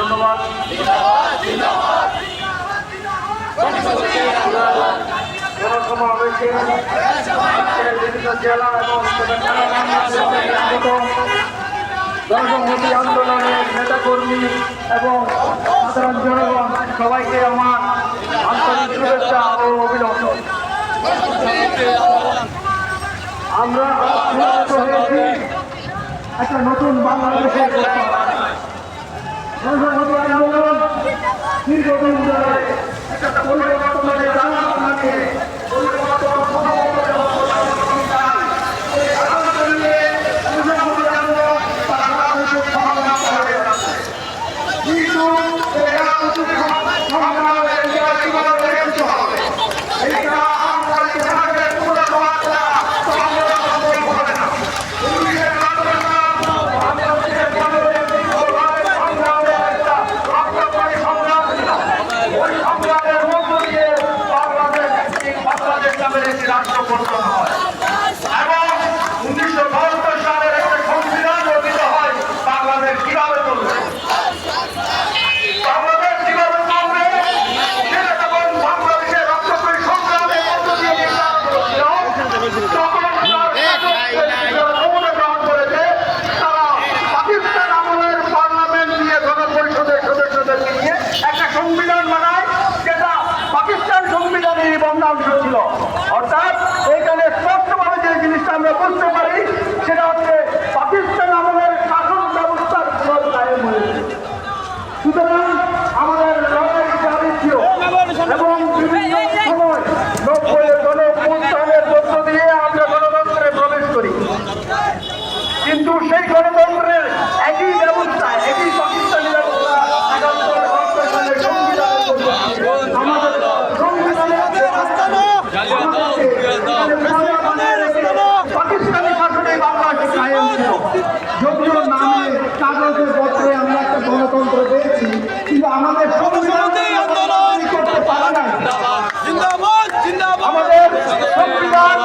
ধন্যবাদ। জেলা এবং জনসংহতি আন্দোলনের নেতাকর্মী এবং সাধারণ সবাইকে আমার আন্তরিক শুভেচ্ছা ও অভিনন্দন আমরা একটা নতুন বাংলাদেশের ছিল। অর্থাৎ এখানে স্পষ্টভাবে যে জিনিসটা আমরা বুঝতে পারি সেটা হচ্ছে কাগজে পত্রে আমরা একটা গণতন্ত্র পেয়েছি কিন্তু আমাদের আমাদের সংবিধান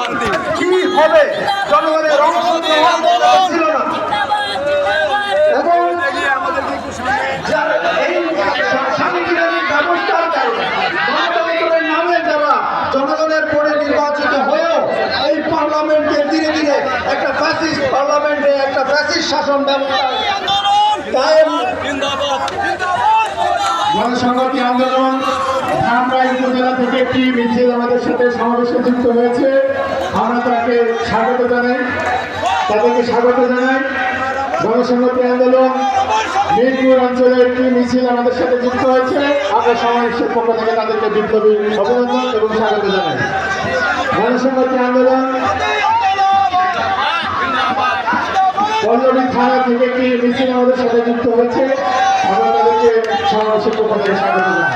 কি হবে জনগণের অংশগ্রহণ ছিল না। এবং যারা সাথে সমাবেশে যুক্ত হয়েছে। আমরা তাকে স্বাগত জানাই। তাদেরকে স্বাগত জানাই। গণসংহতি আন্দোলন, মিরপুর অঞ্চলে একটি মিছিল আমাদের সাথে যুক্ত হয়েছে। আমরা সমাবেশের পক্ষ থেকে তাদেরকে বিপ্লবী অভিনন্দন এবং স্বাগত জানাই। গণসংহতি আন্দোলন, পল্লবী থানা থেকে একটি মিছিল আমাদের সাথে যুক্ত হয়েছে। আমরা তাদেরকে সমাবেশের পক্ষ থেকে স্বাগত জানাই।